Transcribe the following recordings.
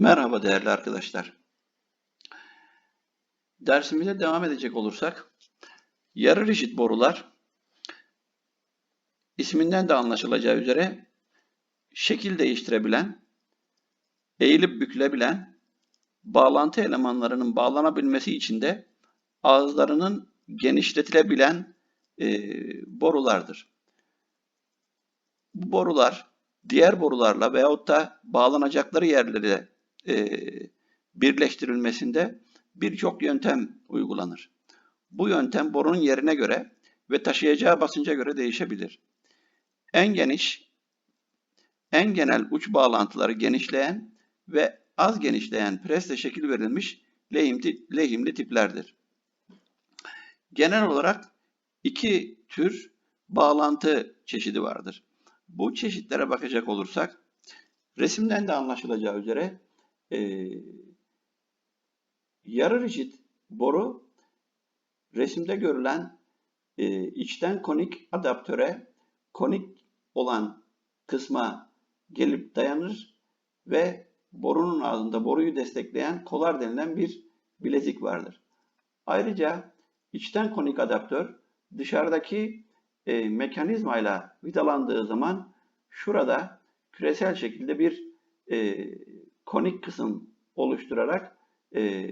Merhaba değerli arkadaşlar. Dersimize devam edecek olursak, yarı rigid borular isminden de anlaşılacağı üzere şekil değiştirebilen, eğilip bükülebilen, bağlantı elemanlarının bağlanabilmesi için de ağızlarının genişletilebilen e, borulardır. Bu borular diğer borularla veyahut da bağlanacakları yerlere e, birleştirilmesinde birçok yöntem uygulanır. Bu yöntem borunun yerine göre ve taşıyacağı basınca göre değişebilir. En geniş, en genel uç bağlantıları genişleyen ve az genişleyen presle şekil verilmiş lehimli, lehimli tiplerdir. Genel olarak iki tür bağlantı çeşidi vardır. Bu çeşitlere bakacak olursak, resimden de anlaşılacağı üzere e, yarı rigid boru resimde görülen e, içten konik adaptöre konik olan kısma gelip dayanır ve borunun ağzında boruyu destekleyen kolar denilen bir bilezik vardır. Ayrıca içten konik adaptör dışarıdaki e, mekanizmayla vidalandığı zaman şurada küresel şekilde bir e, konik kısım oluşturarak e,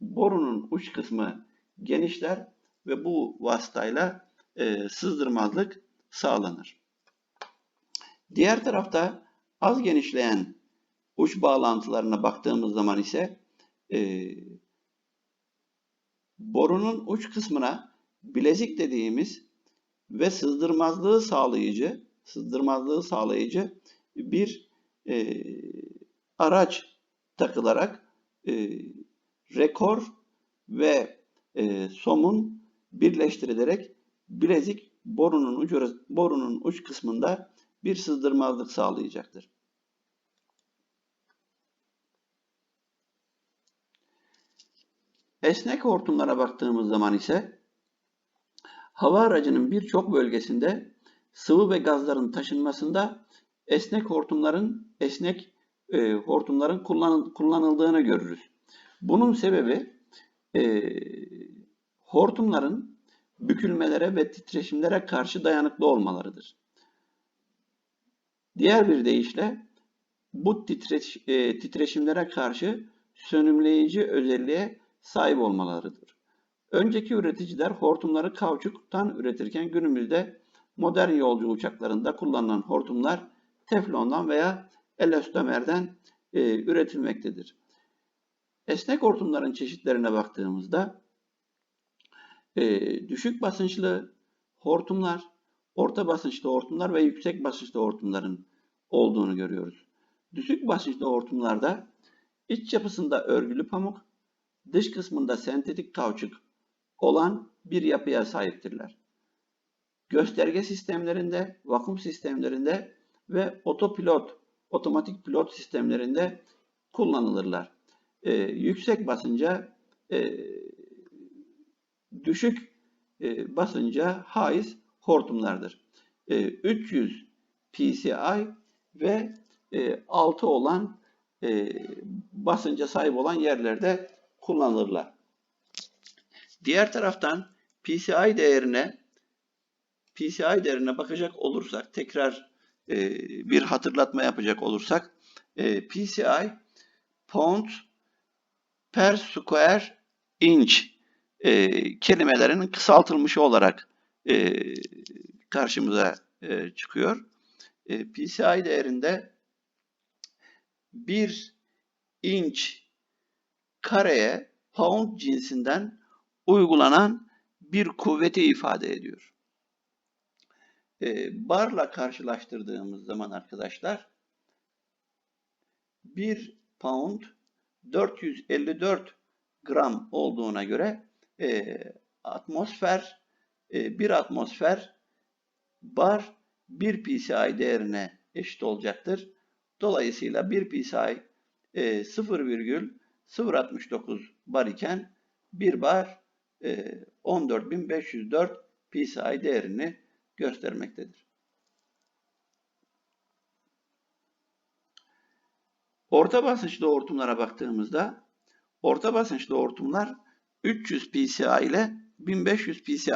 borunun uç kısmı genişler ve bu vasıtayla e, sızdırmazlık sağlanır. Diğer tarafta az genişleyen uç bağlantılarına baktığımız zaman ise e, borunun uç kısmına bilezik dediğimiz ve sızdırmazlığı sağlayıcı, sızdırmazlığı sağlayıcı bir e, araç takılarak e, rekor ve e, somun birleştirilerek bilezik borunun ucu, borunun uç kısmında bir sızdırmazlık sağlayacaktır. Esnek hortumlara baktığımız zaman ise hava aracının birçok bölgesinde sıvı ve gazların taşınmasında esnek hortumların esnek e, hortumların kullan, kullanıldığını görürüz. Bunun sebebi e, hortumların bükülmelere ve titreşimlere karşı dayanıklı olmalarıdır. Diğer bir deyişle bu titreş, e, titreşimlere karşı sönümleyici özelliğe sahip olmalarıdır. Önceki üreticiler hortumları kauçuktan üretirken günümüzde modern yolcu uçaklarında kullanılan hortumlar teflondan veya elastomerden e, üretilmektedir. Esnek hortumların çeşitlerine baktığımızda e, düşük basınçlı hortumlar, orta basınçlı hortumlar ve yüksek basınçlı hortumların olduğunu görüyoruz. Düşük basınçlı hortumlarda iç yapısında örgülü pamuk, dış kısmında sentetik kauçuk olan bir yapıya sahiptirler. Gösterge sistemlerinde, vakum sistemlerinde ve otopilot, otomatik pilot sistemlerinde kullanılırlar. Ee, yüksek basınca e, düşük e, basınca haiz hortumlardır. E, 300 PCI ve e, 6 olan e, basınca sahip olan yerlerde kullanılırlar. Diğer taraftan PCI değerine PCI değerine bakacak olursak tekrar e, bir hatırlatma yapacak olursak e, PCI pound per square inch e, kelimelerinin kısaltılmışı olarak e, karşımıza e, çıkıyor. E, PCI değerinde bir inç kareye pound cinsinden uygulanan bir kuvveti ifade ediyor. E, barla karşılaştırdığımız zaman arkadaşlar 1 pound 454 gram olduğuna göre e, atmosfer e, bir atmosfer bar 1 psi değerine eşit olacaktır. Dolayısıyla 1 psi e, 0,069 bar iken 1 bar e, 14.504 psi değerini göstermektedir. Orta basınçlı hortumlara baktığımızda orta basınçlı hortumlar 300 psi ile 1500 psi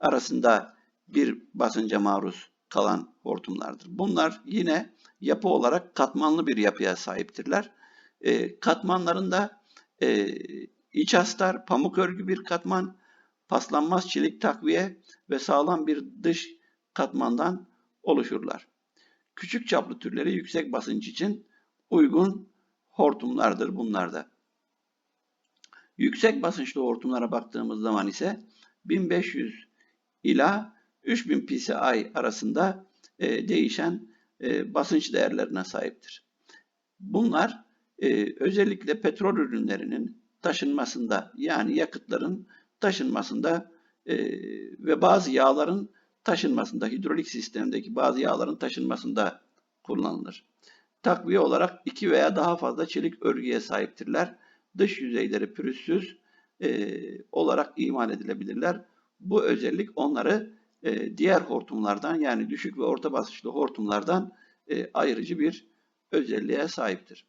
arasında bir basınca maruz kalan hortumlardır. Bunlar yine yapı olarak katmanlı bir yapıya sahiptirler. E, katmanlarında e, iç astar, pamuk örgü bir katman, paslanmaz çelik takviye ve sağlam bir dış katmandan oluşurlar. Küçük çaplı türleri yüksek basınç için uygun hortumlardır bunlar da. Yüksek basınçlı hortumlara baktığımız zaman ise 1500 ila 3000 psi arasında e, değişen e, basınç değerlerine sahiptir. Bunlar e, özellikle petrol ürünlerinin taşınmasında yani yakıtların taşınmasında e, ve bazı yağların taşınmasında, hidrolik sistemdeki bazı yağların taşınmasında kullanılır. Takviye olarak iki veya daha fazla çelik örgüye sahiptirler. Dış yüzeyleri pürüzsüz e, olarak imal edilebilirler. Bu özellik onları e, diğer hortumlardan yani düşük ve orta basınçlı hortumlardan e, ayırıcı bir özelliğe sahiptir.